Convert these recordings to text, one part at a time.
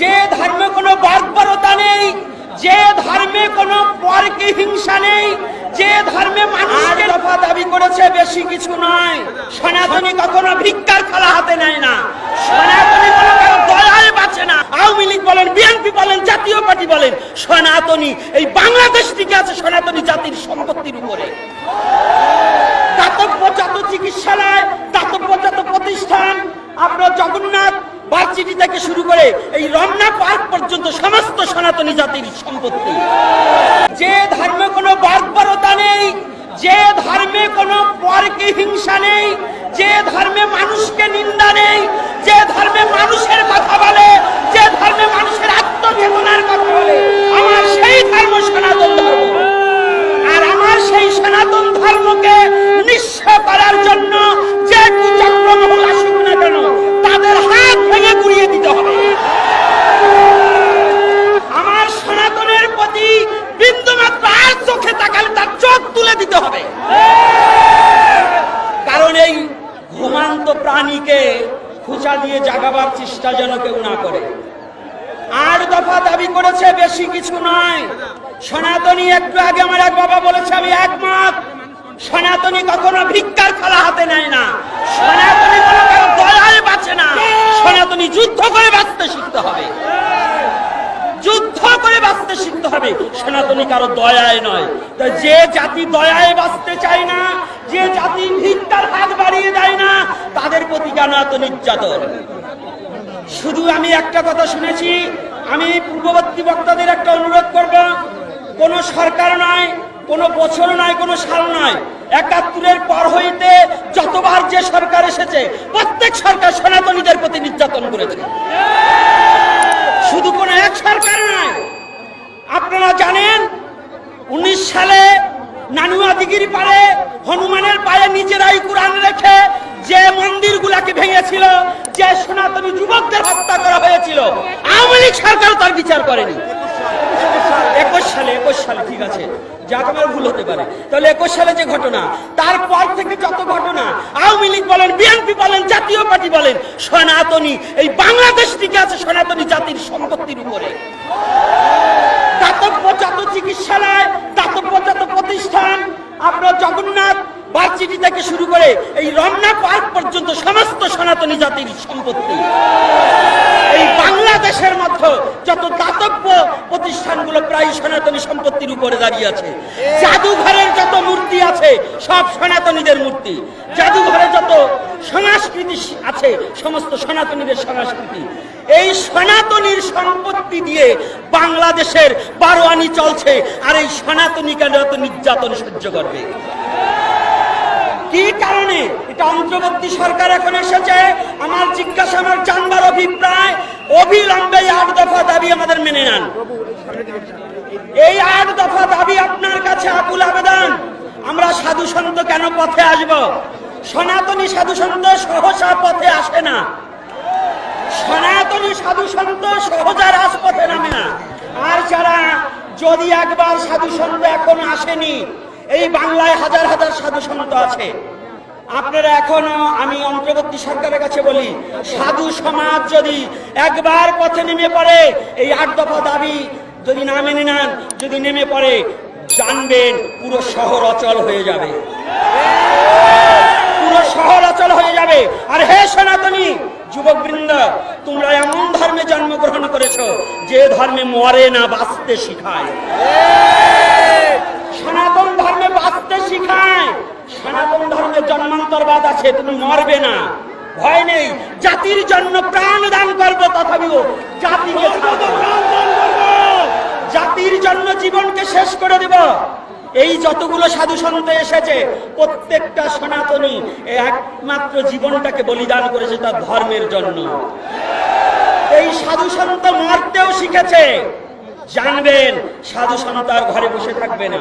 যে ধর্মে কোনো বর্বরতা নেই, যে ধর্মে কোনো পরকে হিংসা নেই, যে ধর্মে মানুষকে দফা দাবি করেছে বেশি কিছু নয়। সনাতনী কখনো ভিক্ষার খেলা হাতে নেয় না। সনাতনী কোনো কারও দয়ায় বাঁচে না। আওয়ামী লীগ বলেন, বিএনপি বলেন, জাতীয় পার্টি বলেন, সনাতনী, এই বাংলাদেশ টিকে আছে সনাতনী জাতির সম্পত্তির উপরে। দাতব্য যত চিকিৎসালয় দাতব্য যত প্রতিষ্ঠান, আপনার জগন্নাথ ভার্সিটি থেকে শুরু করে এই রমনা পার্ক পর্যন্ত সমস্ত সনাতনী জাতির সম্পত্তি। যে ধর্মে কোনো বর্বরতা নেই, যে ধর্মে কোনো পরকে হিংসা নেই, যে ধর্মে মানুষকে নিন্দা নেই, যে ধর্মে মানুষের কথা বলে যে ধর্মে মানুষের আত্মচেতনার কথা বলে আমার সেই ধর্ম সনাতন ধর্ম আর আমার সেই সনাতন ধর্মকে নিঃস্ব করার জন্য যে কুচক্রমহল আসুক না কেন তাদের হাত ভেঙে গুড়িয়ে দিতে হবে আমার সনাতনের প্রতি বিন্দুমাত্র আর চোখে তাকালে তার চোখ তুলে দিতে হবে কারণ এই ঘুমান্ত প্রাণীকে খুচা দিয়ে জাগাবার চেষ্টা যেন কেউ না করে। আট দফা দাবি করেছে, বেশি কিছু নয়। সনাতনী একটু আগে আমার এক বাবা বলেছে, আমি একমত। সনাতনী কখনো ভিক্ষার খেলা হাতে নেয় না। সনাতনী কোনো কারও দয়ায় বাঁচে না। সনাতনী যুদ্ধ করে বাঁচতে শিখতে হবে। যুদ্ধ করে বাঁচতে শিখতে হবে। সনাতনী কারও দয়ায় নয়। যে জাতি দয়ায় বাঁচতে চায় না যে জাতি ভিক্ষার হাত বাড়িয়ে দেয় না, তাদের প্রতি কেন এত নির্যাতন। শুধু আমি একটা কথা শুনেছি, আমি পূর্ববর্তী বক্তাদের একটা অনুরোধ করব, কোন সরকার নয়, কোন বছর নয়, কোন সাল নয়, একাত্তরের পর হইতে যতবার যে সরকার এসেছে, প্রত্যেক সরকার সনাতনীদের প্রতি নির্যাতন করেছে। শুধু কোন এক সরকার নয়, আপনারা জানেন, উনিশ সালে নানুয়া দিঘির পারে হনুমানের পায়ে নিজেরাই কোরআন রেখে যে মন্দিরগুলাকে ভেঙেছিল, যে সনাতনী যুবকদের হত্যা করা হয়েছিল, আওয়ামী লীগ সরকার তার বিচার করেনি। একুশ সালে একুশ সালে, ঠিক আছে যাক আমার ভুল হতে পারে। তাহলে একুশ সালে যে ঘটনা, তারপর থেকে যত ঘটনা, আওয়ামী লীগ বলেন, বিএনপি বলেন, জাতীয় পার্টি বলেন, সনাতনী, এই বাংলাদেশ টিকে আছে সনাতনী জাতির সম্পত্তির উপরে। দাতব্য চিকিৎসালয়, দাতব্য প্রতিষ্ঠান। আপনার জগন্নাথ ভার্সিটি থেকে শুরু করে এই রমনা পার্ক পর্যন্ত সমস্ত সনাতনী জাতির সম্পত্তি। এই বাংলাদেশের মধ্যে যত দাতব্য প্রতিষ্ঠানগুলো প্রায় সনাতনী সম্পত্তির উপরে দাঁড়িয়ে আছে। জাদুঘরের যত মূর্তি আছে, সব সনাতনীদের মূর্তি। জাদুঘরে যত সংস্কৃতি আছে, সমস্ত সনাতনীদের সংস্কৃতি। এই সনাতনীর সম্পত্তি দিয়ে বাংলাদেশের বারোয়ানি চলছে, আর এই সনাতনী কেন নির্যাতন সহ্য করবে? কি কারণে? এটা অন্তর্বর্তী সরকার এখন এসেছে, আমার জিজ্ঞাসা, আমার জানবার অভিপ্রায়, অবিলম্বে আট দফা দাবি আমাদের মেনে নেন। এই আট দফা দাবি আপনার কাছে আকুল আবেদন। আমরা সাধু সন্ত কেন পথে আসব? সনাতনী সাধু সন্ত সহসা পথে আসে না। সনাতনী সাধু সন্ত সহজা রাজপথে নামে না। আর যারা যদি একবার সাধু সন্ত এখন আসেনি, এই বাংলায় হাজার হাজার সাধু সন্ত আছে। আপনারা এখনও আমি অন্তর্বর্তী সরকারের কাছে বলি, সাধু সমাজ যদি একবার পথে নেমে পড়ে, এই আট দফা দাবি যদি না মেনে নেন, যদি নেমে পড়ে, জানবেন পুরো শহর অচল হয়ে যাবে। শহর অচল হয়ে যাবে। আর হে সনাতনী যুবক বৃন্দ তোমরা এমন ধর্মে জন্মগ্রহণ করেছ যে ধর্মে মরে না, বাঁচতে শিখায়। সনাতন ধর্মে বাঁচতে শিখায়। সনাতন ধর্মে জন্মান্তরবাদ আছে, তুমি মরবে না। ভয় নেই, জাতির জন্য প্রাণ দান করব তথাপিও জাতির জন্য জীবনকে শেষ করে দেব। এই যতগুলো সাধু সন্ত এসেছে, প্রত্যেকটা সনাতনী একমাত্র জীবনটাকে বলিদান করেছে তার ধর্মের জন্য। এই সাধু সন্ত মারতেও শিখেছে। জানবেন, সাধু সন্ত আর ঘরে বসে থাকবে না।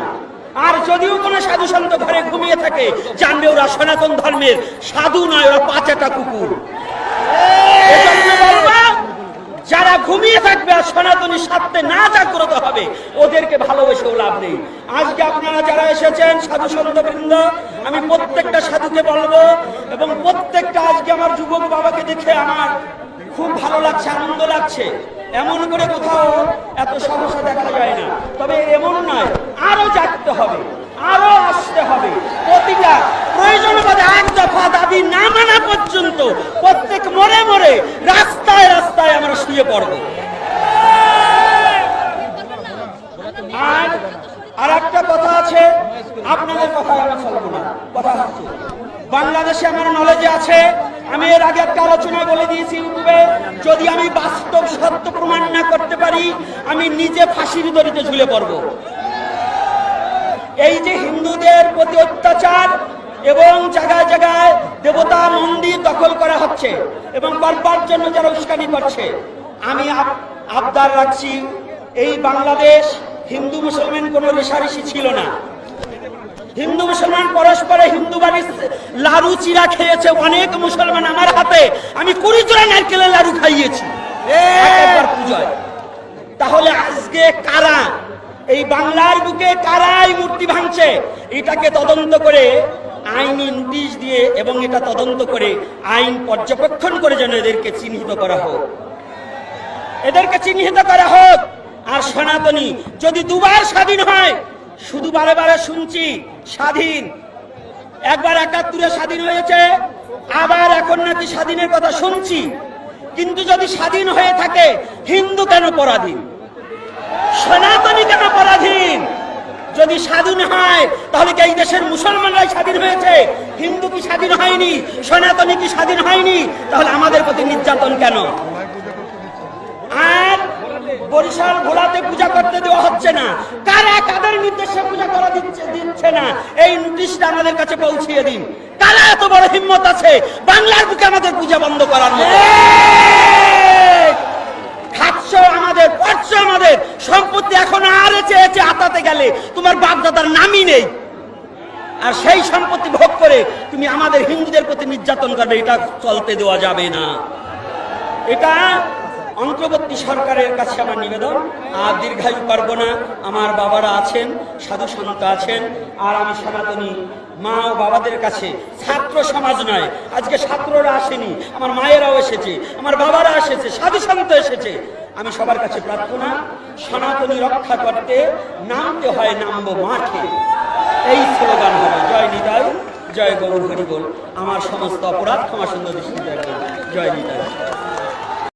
আর যদিও কোনো সাধু সন্ত ঘরে ঘুমিয়ে থাকে, জানবে ওরা সনাতন ধর্মের সাধু নয়, ওরা পাঁচাটা কুকুর। যারা ঘুমিয়ে থাকবে আর সনাতনী স্বার্থে না জাগ্রত হবে, ওদেরকে ভালোবেসেও লাভ নেই। আজকে আপনারা যারা এসেছেন, সাধু সন্ত বৃন্দ আমি প্রত্যেকটা সাধুকে বলব এবং প্রত্যেকটা আজকে আমার যুবক বাবাকে দেখে আমার খুব ভালো লাগছে, আনন্দ লাগছে। এমন করে কোথাও এত সমস্যা দেখা যায় না। তবে এমন নয়, আরও জাগতে হবে আরও আসতে হবে প্রতিটা প্রয়োজন বোধে এক দফা দাবি না মানা পর্যন্ত প্রত্যেক মরে মরে রাস্তায় রাস্তায় আমরা শুয়ে পড়ব আর আর একটা কথা আছে, আপনাদের কথা কথা বাংলাদেশে আমার নলেজে আছে, আমি এর আগে একটা আলোচনায় বলে দিয়েছি ইউটিউবে, যদি আমি বাস্তব সত্য প্রমাণ না করতে পারি, আমি নিজে ফাঁসির দড়িতে ঝুলে পড়ব। এই যে হিন্দুদের প্রতি অত্যাচার এবং জায়গায় জায়গায় দেবতা মন্দির দখল করা হচ্ছে এবং করবার জন্য যারা উস্কানি করছে, আমি আবদার রাখছি, এই বাংলাদেশ হিন্দু মুসলমান কোনো রেশারেশি ছিল না। হিন্দু মুসলমান পরস্পরে হিন্দু বাড়ির লাড়ু চিরা খেয়েছে অনেক মুসলমান আমার হাতে। আমি কুড়ি জোড়া নারকেলের লাড়ু খাইয়েছি। তাহলে আজকে কারা? এই বাংলার বুকে কারা মূর্তি ভাঙছে? এটাকে তদন্ত করে আইনি নোটিশ দিয়ে এবং এটা তদন্ত করে আইন পর্যবেক্ষণ করে যেন এদেরকে চিহ্নিত করা হোক। এদেরকে চিহ্নিত করা হোক। আর সনাতনী, যদি দুবার স্বাধীন হয়, শুধু বারে বারে শুনছি, স্বাধীন। একবার একাত্তরে স্বাধীন হয়েছে, আবার এখন নাকি স্বাধীনের কথা শুনছি। কিন্তু যদি স্বাধীন হয়ে থাকে, হিন্দু কেন পরাধীন? সনাতনী কেন পরাধীন? যদি স্বাধীন হয়, তাহলে কি এই দেশের মুসলমানরাই স্বাধীন হয়েছে? হিন্দু কি স্বাধীন হয়নি? সনাতনী কি স্বাধীন হয়নি? তাহলে আমাদের প্রতি নির্যাতন কেন? আর বরিশাল ভোলাতে পূজা করতে দেওয়া হচ্ছে না। কারা কাদের নির্দেশে পূজা করা দিচ্ছে দিচ্ছে না এই নোটিশটা আমাদের কাছে পৌঁছিয়ে দিন। কারা এত বড় হিম্মত আছে? বাংলার বুকে আমাদের পূজা বন্ধ করার খাচ্ছ আমাদের পড়ছ আমাদের সম্পত্তি এখন আর চেয়েছে আতাতে গেলে তোমার বাপদাদার নামই নেই। আর সেই সম্পত্তি ভোগ করে তুমি আমাদের হিন্দুদের প্রতি নির্যাতন করবে এটা চলতে দেওয়া যাবে না। এটা অন্তর্বর্তী সরকারের কাছে আমার নিবেদন, আর দীর্ঘায়ু পারব না। আমার বাবারা আছেন, সাধু সন্ত আছেন, আর আমি সনাতনী মা ও বাবাদের কাছে ছাত্র সমাজ নয়। আজকে ছাত্ররা আসেনি, আমার মায়েরাও এসেছে, আমার বাবারা এসেছে, সাধু সন্ত এসেছে। আমি সবার কাছে প্রার্থনা, সনাতনী রক্ষা করতে নামতে হয়, নামবো মাঠে। এই স্লোগান হবে, জয় নিতাই, জয় গৌর হরিবোল। আমার সমস্ত অপরাধ ক্ষমা সুন্দর জয় নিতাই।